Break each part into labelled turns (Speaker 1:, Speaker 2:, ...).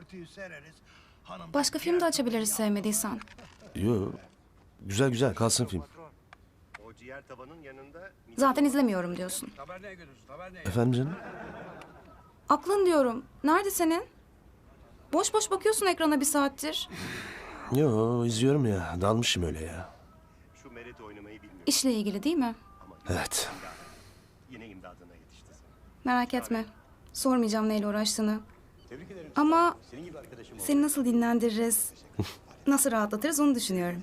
Speaker 1: örtüyü sereriz. Hanım
Speaker 2: Başka film de açabiliriz sevmediysen.
Speaker 3: Yo. Güzel güzel kalsın film.
Speaker 4: O ciğer tavanın yanında
Speaker 2: Zaten izlemiyorum diyorsun.
Speaker 3: Efendim canım?
Speaker 2: Aklın diyorum. Nerede senin? Boş boş bakıyorsun ekrana bir saattir.
Speaker 3: Yo izliyorum ya. Dalmışım öyle ya.
Speaker 4: şu Merit oynamayı bilmiyor.
Speaker 2: İşle ilgili değil mi?
Speaker 3: Evet.
Speaker 4: Yine imdadına yetişti sana.
Speaker 2: Merak etme. Sormayacağım neyle uğraştığını. Ama seni nasıl dinlendiririz, nasıl rahatlatırız onu düşünüyorum.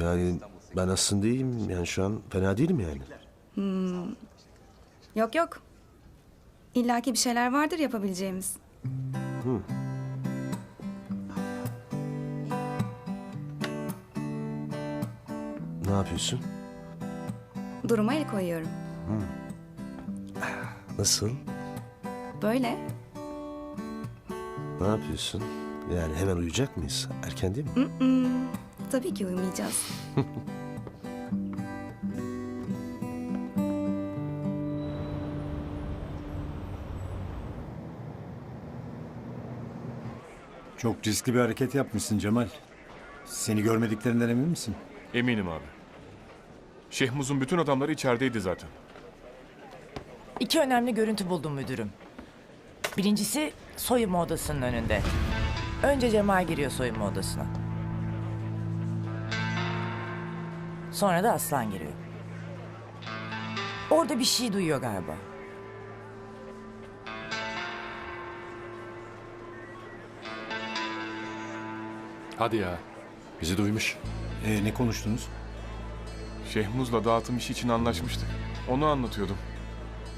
Speaker 3: Yani ben aslında iyiyim. Yani şu an fena değilim yani.
Speaker 2: Yok yok. İlla ki bir şeyler vardır yapabileceğimiz.
Speaker 3: Ne yapıyorsun?
Speaker 2: Duruma el koyuyorum.
Speaker 3: Nasıl?
Speaker 2: Böyle.
Speaker 3: Ne yapıyorsun? Yani hemen uyuyacak mıyız? Erken değil mi?
Speaker 2: Tabii ki uyumayacağız.
Speaker 5: Çok riskli bir hareket yapmışsın Cemal. Seni görmediklerinden emin misin?
Speaker 6: Eminim abi. Şehmuz'un bütün adamları içerideydi zaten.
Speaker 7: İki önemli görüntü buldum müdürüm. Birincisi soyunma odasının önünde. Önce Cemal giriyor soyunma odasına. Sonra da Aslan giriyor. Orada bir şey duyuyor galiba.
Speaker 8: Hadi ya. Bizi duymuş.
Speaker 5: Ee, ne konuştunuz?
Speaker 6: Şehmuz'la dağıtım işi için anlaşmıştık. Onu anlatıyordum.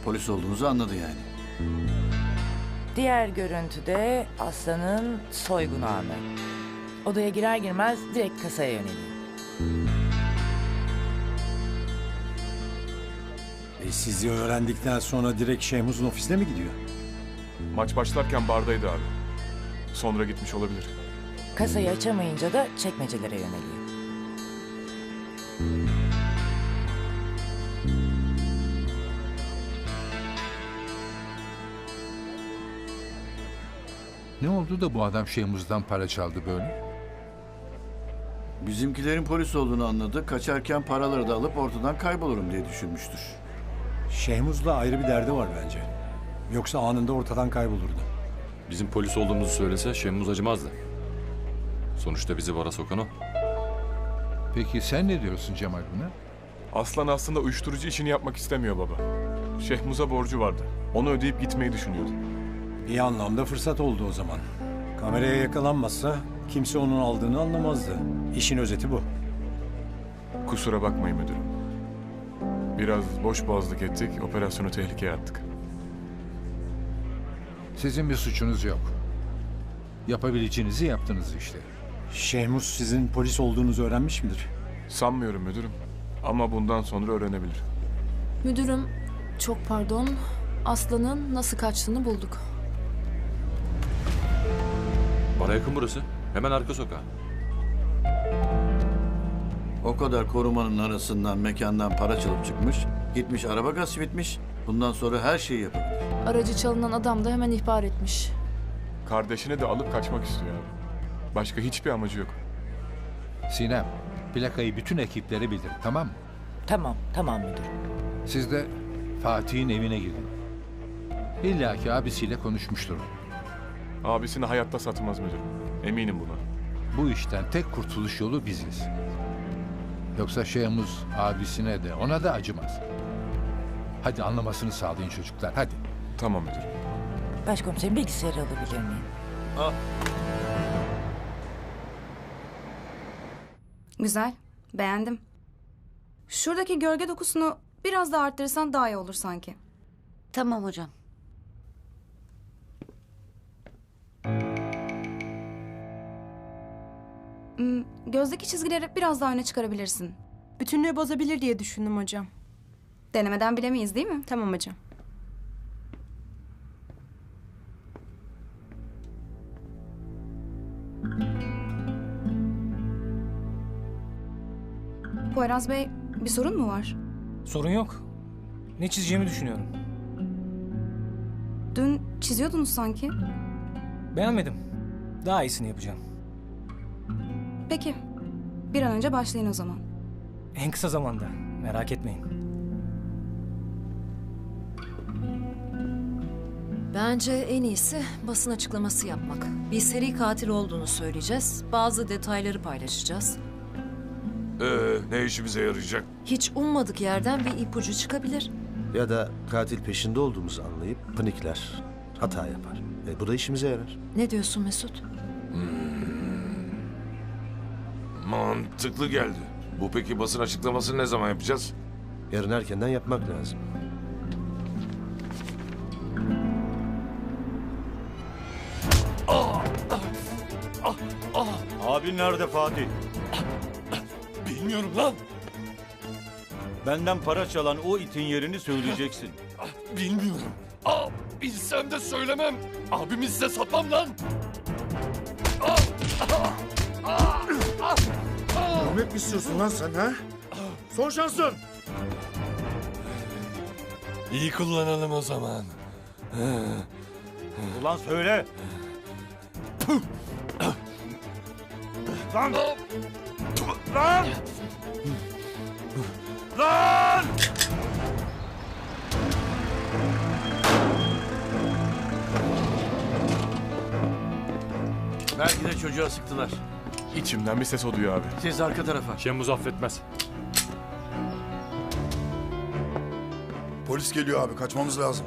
Speaker 9: Polis olduğunuzu anladı yani.
Speaker 7: Diğer görüntüde Aslan'ın soygun anı. Odaya girer girmez direkt kasaya yöneliyor.
Speaker 5: E, sizi öğrendikten sonra direkt Şehmuz'un ofisine mi gidiyor?
Speaker 6: Maç başlarken bardaydı abi. Sonra gitmiş olabilir.
Speaker 7: Kasayı açamayınca da çekmecelere yöneliyor.
Speaker 10: Ne oldu da bu adam Şehmuz'dan para çaldı böyle?
Speaker 9: Bizimkilerin polis olduğunu anladı. Kaçarken paraları da alıp ortadan kaybolurum diye düşünmüştür.
Speaker 5: Şehmuz'la ayrı bir derdi var bence. Yoksa anında ortadan kaybolurdu.
Speaker 8: Bizim polis olduğumuzu söylese Şemmuz acımazdı. Sonuçta bizi bara sokan o.
Speaker 10: Peki sen ne diyorsun Cemal buna?
Speaker 6: Aslan aslında uyuşturucu işini yapmak istemiyor baba. Şehmuz'a borcu vardı. Onu ödeyip gitmeyi düşünüyordu.
Speaker 5: Bir anlamda fırsat oldu o zaman. Kameraya yakalanmazsa kimse onun aldığını anlamazdı. İşin özeti bu.
Speaker 6: Kusura bakmayın müdürüm. Biraz boş boğazlık ettik, operasyonu tehlikeye attık.
Speaker 10: Sizin bir suçunuz yok. Yapabileceğinizi yaptınız işte.
Speaker 5: Şehmuz sizin polis olduğunuzu öğrenmiş midir?
Speaker 6: Sanmıyorum müdürüm. Ama bundan sonra öğrenebilir.
Speaker 11: Müdürüm, çok pardon. Aslan'ın nasıl kaçtığını bulduk.
Speaker 8: Bara yakın burası. Hemen arka sokağa.
Speaker 9: O kadar korumanın arasından mekandan para çalıp çıkmış. Gitmiş araba gasp etmiş. Bundan sonra her şeyi yapabilir.
Speaker 11: Aracı çalınan adam da hemen ihbar etmiş.
Speaker 6: Kardeşini de alıp kaçmak istiyor abi. Başka hiçbir amacı yok.
Speaker 10: Sinem, plakayı bütün ekiplere bildir, tamam mı?
Speaker 7: Tamam, tamam müdürüm.
Speaker 10: Siz de Fatih'in evine gidin. İlla ki abisiyle konuşmuştur.
Speaker 6: Abisini hayatta satmaz müdürüm. Eminim buna.
Speaker 10: Bu işten tek kurtuluş yolu biziz. Yoksa Şehmuz abisine de ona da acımaz. Hadi anlamasını sağlayın çocuklar, hadi.
Speaker 6: Tamam müdürüm.
Speaker 7: Başkomiserim bilgisayarı alabilir miyim?
Speaker 2: Güzel. Beğendim. Şuradaki gölge dokusunu biraz daha arttırırsan daha iyi olur sanki.
Speaker 12: Tamam hocam.
Speaker 2: Hmm, gözdeki çizgileri biraz daha öne çıkarabilirsin.
Speaker 11: Bütünlüğü bozabilir diye düşündüm hocam.
Speaker 2: Denemeden bilemeyiz değil mi?
Speaker 11: Tamam hocam.
Speaker 2: Poyraz Bey, bir sorun mu var?
Speaker 13: Sorun yok. Ne çizeceğimi düşünüyorum.
Speaker 2: Dün çiziyordunuz sanki.
Speaker 13: Beğenmedim. Daha iyisini yapacağım.
Speaker 2: Peki. Bir an önce başlayın o zaman.
Speaker 13: En kısa zamanda. Merak etmeyin.
Speaker 12: Bence en iyisi basın açıklaması yapmak. Bir seri katil olduğunu söyleyeceğiz. Bazı detayları paylaşacağız.
Speaker 14: Ee, ne işimize yarayacak?
Speaker 12: Hiç ummadık yerden bir ipucu çıkabilir.
Speaker 3: Ya da katil peşinde olduğumuzu anlayıp panikler, hata yapar. E, bu da işimize yarar.
Speaker 12: Ne diyorsun Mesut?
Speaker 14: Mantıklı geldi. Bu peki basın açıklamasını ne zaman yapacağız?
Speaker 3: Yarın erkenden yapmak lazım.
Speaker 15: Abin nerede Fatih?
Speaker 14: Bilmiyorum lan.
Speaker 15: Benden para çalan o itin yerini söyleyeceksin.
Speaker 14: Bilmiyorum. Aa, bilsem de söylemem. Abimi size satmam lan.
Speaker 1: Ölmek mi istiyorsun lan sen ha? Son şansın.
Speaker 14: İyi kullanalım o zaman.
Speaker 15: Ulan söyle. Lan! Lan! Lan!
Speaker 9: Belki de çocuğa sıktılar.
Speaker 6: İçimden bir ses o duyuyor abi.
Speaker 9: Siz arka tarafa.
Speaker 8: Şemuz affetmez.
Speaker 1: Polis geliyor abi kaçmamız lazım.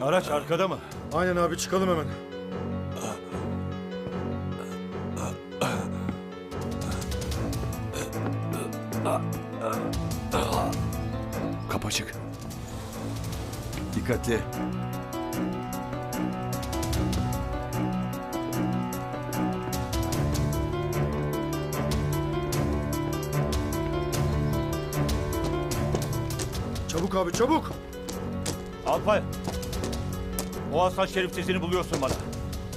Speaker 15: Araç arkada mı?
Speaker 1: Aynen abi çıkalım hemen.
Speaker 8: Kapı açık.
Speaker 9: Dikkatli.
Speaker 1: Çabuk abi çabuk.
Speaker 15: Alpay. O Hasan Şerif sesini buluyorsun bana.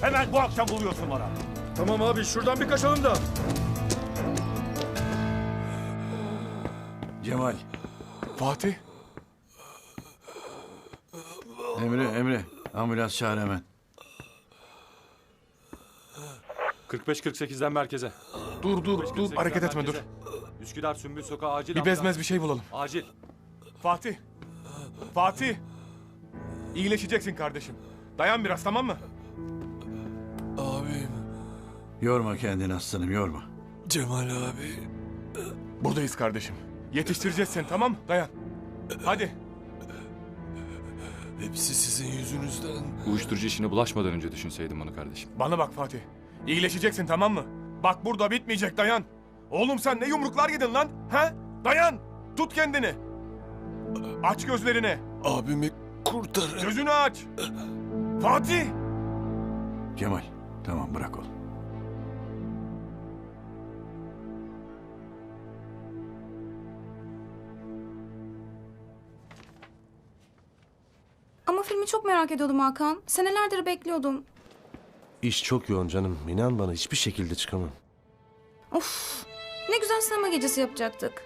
Speaker 15: Hemen bu akşam buluyorsun bana.
Speaker 1: Tamam abi şuradan bir kaçalım da.
Speaker 9: Cemal.
Speaker 6: Fatih.
Speaker 9: Emre, Emre. Ambulans çağır hemen.
Speaker 8: 45-48'den merkeze.
Speaker 6: Dur dur dur
Speaker 8: 45-48'den
Speaker 6: hareket etme dur.
Speaker 8: Üsküdar Sümbül Sokağı acil.
Speaker 6: Bir
Speaker 8: ambulans.
Speaker 6: bezmez bir şey bulalım.
Speaker 8: Acil.
Speaker 6: Fatih. Fatih. İyileşeceksin kardeşim. Dayan biraz tamam mı? Abim.
Speaker 9: Yorma kendini aslanım, yorma.
Speaker 14: Cemal abi.
Speaker 6: Buradayız kardeşim. Yetiştireceğiz seni tamam mı? Dayan. Hadi.
Speaker 14: Hepsi sizin yüzünüzden.
Speaker 8: Uyuşturucu işine bulaşmadan önce düşünseydim bunu kardeşim.
Speaker 6: Bana bak Fatih. İyileşeceksin tamam mı? Bak burada bitmeyecek dayan. Oğlum sen ne yumruklar yedin lan? He? Dayan. Tut kendini. Aç gözlerini.
Speaker 14: Abimi kurtarın.
Speaker 6: Gözünü aç. Fatih.
Speaker 9: Cemal, tamam bırak oğlum.
Speaker 2: Ama filmi çok merak ediyordum Hakan. Senelerdir bekliyordum.
Speaker 3: İş çok yoğun canım. İnan bana hiçbir şekilde çıkamam.
Speaker 2: Of. Ne güzel sinema gecesi yapacaktık.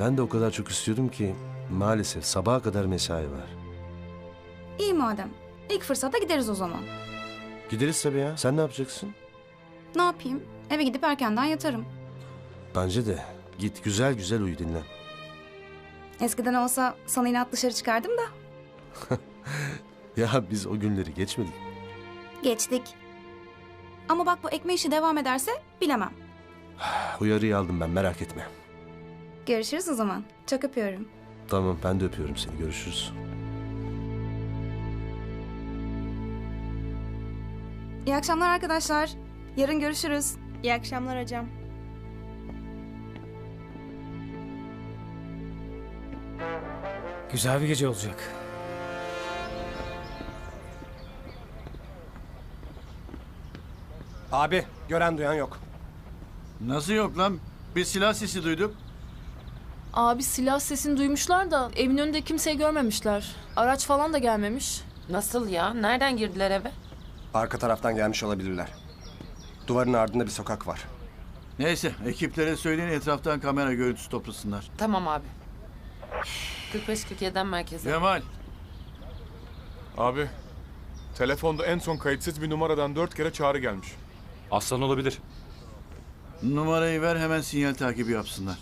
Speaker 3: Ben de o kadar çok istiyordum ki maalesef sabaha kadar mesai var.
Speaker 2: İyi madem. İlk fırsatta gideriz o zaman.
Speaker 3: Gideriz tabii ya. Sen ne yapacaksın?
Speaker 2: Ne yapayım? Eve gidip erkenden yatarım.
Speaker 3: Bence de. Git güzel güzel uyu dinlen.
Speaker 2: Eskiden olsa sana inat dışarı çıkardım da.
Speaker 3: Ya biz o günleri geçmedik.
Speaker 2: Geçtik. Ama bak bu ekme işi devam ederse bilemem.
Speaker 3: Uyarıyı aldım ben merak etme.
Speaker 2: Görüşürüz o zaman. Çok öpüyorum.
Speaker 3: Tamam ben de öpüyorum seni. Görüşürüz.
Speaker 2: İyi akşamlar arkadaşlar. Yarın görüşürüz.
Speaker 11: İyi akşamlar hocam.
Speaker 13: Güzel bir gece olacak.
Speaker 5: Abi gören duyan yok.
Speaker 9: Nasıl yok lan? Bir silah sesi duyduk.
Speaker 11: Abi silah sesini duymuşlar da evin önünde kimseyi görmemişler. Araç falan da gelmemiş.
Speaker 7: Nasıl ya? Nereden girdiler eve?
Speaker 5: Arka taraftan gelmiş olabilirler. Duvarın ardında bir sokak var.
Speaker 9: Neyse, ekiplere söyleyin etraftan kamera görüntüsü toplasınlar.
Speaker 7: Tamam abi. 45-47'den merkeze.
Speaker 9: Cemal,
Speaker 6: Abi. Telefonda en son kayıtsız bir numaradan dört kere çağrı gelmiş.
Speaker 8: Aslan olabilir.
Speaker 9: Numarayı ver hemen sinyal takibi yapsınlar.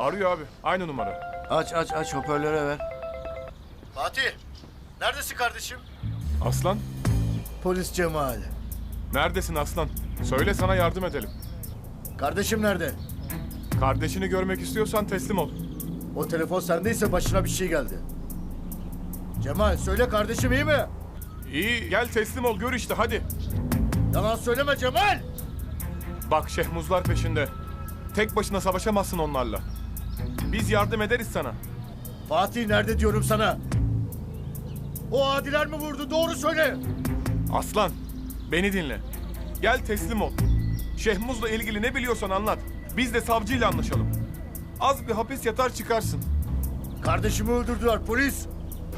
Speaker 6: Arıyor abi. Aynı numara.
Speaker 9: Aç aç aç hoparlöre ver.
Speaker 1: Fatih, neredesin kardeşim?
Speaker 6: Aslan,
Speaker 1: Polis Cemal.
Speaker 6: neredesin Aslan? Söyle sana yardım edelim.
Speaker 1: Kardeşim nerede?
Speaker 6: Kardeşini görmek istiyorsan teslim ol.
Speaker 1: O telefon sendeyse başına bir şey geldi. Cemal söyle kardeşim iyi mi?
Speaker 6: İyi, gel teslim ol. Gör işte hadi.
Speaker 1: Yalan söyleme Cemal.
Speaker 6: Bak şehmuzlar peşinde. Tek başına savaşamazsın onlarla. Biz yardım ederiz sana.
Speaker 1: Fatih nerede diyorum sana? O adiler mi vurdu doğru söyle.
Speaker 6: Aslan, beni dinle. Gel teslim ol. Şehmuz'la ilgili ne biliyorsan anlat. Biz de savcıyla anlaşalım. Az bir hapis yatar çıkarsın.
Speaker 1: Kardeşimi öldürdüler polis.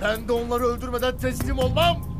Speaker 1: Ben de onları öldürmeden teslim olmam.